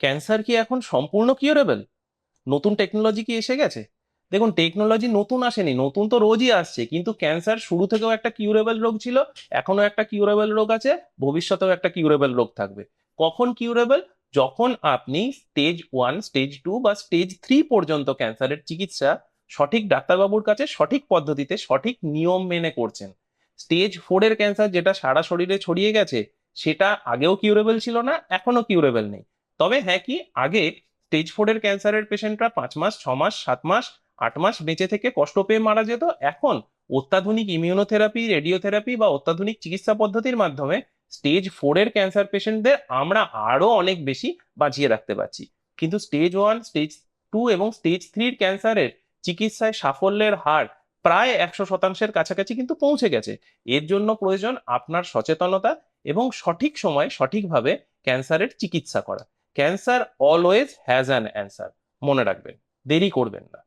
Cancer কি এখন সম্পূর্ণ কিউরেবল নতুন টেকনোলজি কি এসে গেছে? দেখুন টেকনোলজি নতুন আসেনি, নতুন তো রোজই আসছে, কিন্তু ক্যান্সার শুরু থেকেও একটা কিউরেবল রোগ ছিল এখনও একটা কিউরেবল রোগ আছে, ভবিষ্যতেও একটা কিউরেবল রোগ থাকবে। কখন কিউরেবল যখন আপনি স্টেজ ওয়ান স্টেজ টু বা স্টেজ থ্রি পর্যন্ত ক্যান্সারের চিকিৎসা সঠিক ডাক্তারবাবুর কাছে, সঠিক পদ্ধতিতে, সঠিক নিয়ম মেনে করছেন। স্টেজ ফোরের ক্যান্সার যেটা সারা শরীরে ছড়িয়ে গেছে, সেটা আগেও কিউরেবল ছিল না এখনও কিউরেবল নেই। তবে হ্যাঁ কি, আগে স্টেজ ফোরের ক্যান্সারের পেশেন্টরা পাঁচ মাস, ছ মাস, সাত মাস, আট মাস বেঁচে থেকে কষ্ট পেয়ে মারা যেত। এখন অত্যাধুনিক ইমিউনোথেরাপি রেডিওথেরাপি বা অত্যাধুনিক চিকিৎসা পদ্ধতির মাধ্যমে স্টেজ ফোরের ক্যান্সার পেশেন্টদের আমরা আরও অনেক বেশি বাঁচিয়ে রাখতে পারছি। কিন্তু স্টেজ ওয়ান স্টেজ টু এবং স্টেজ থ্রির ক্যান্সারের চিকিৎসায় সাফল্যের হার প্রায় একশো শতাংশের কাছাকাছি কিন্তু পৌঁছে গেছে। এর জন্য প্রয়োজন আপনার সচেতনতা এবং সঠিক সময়ে সঠিকভাবে ক্যান্সারের চিকিৎসা করা। Cancer always has an answer মনে রাখবেন দেরি করবেন না।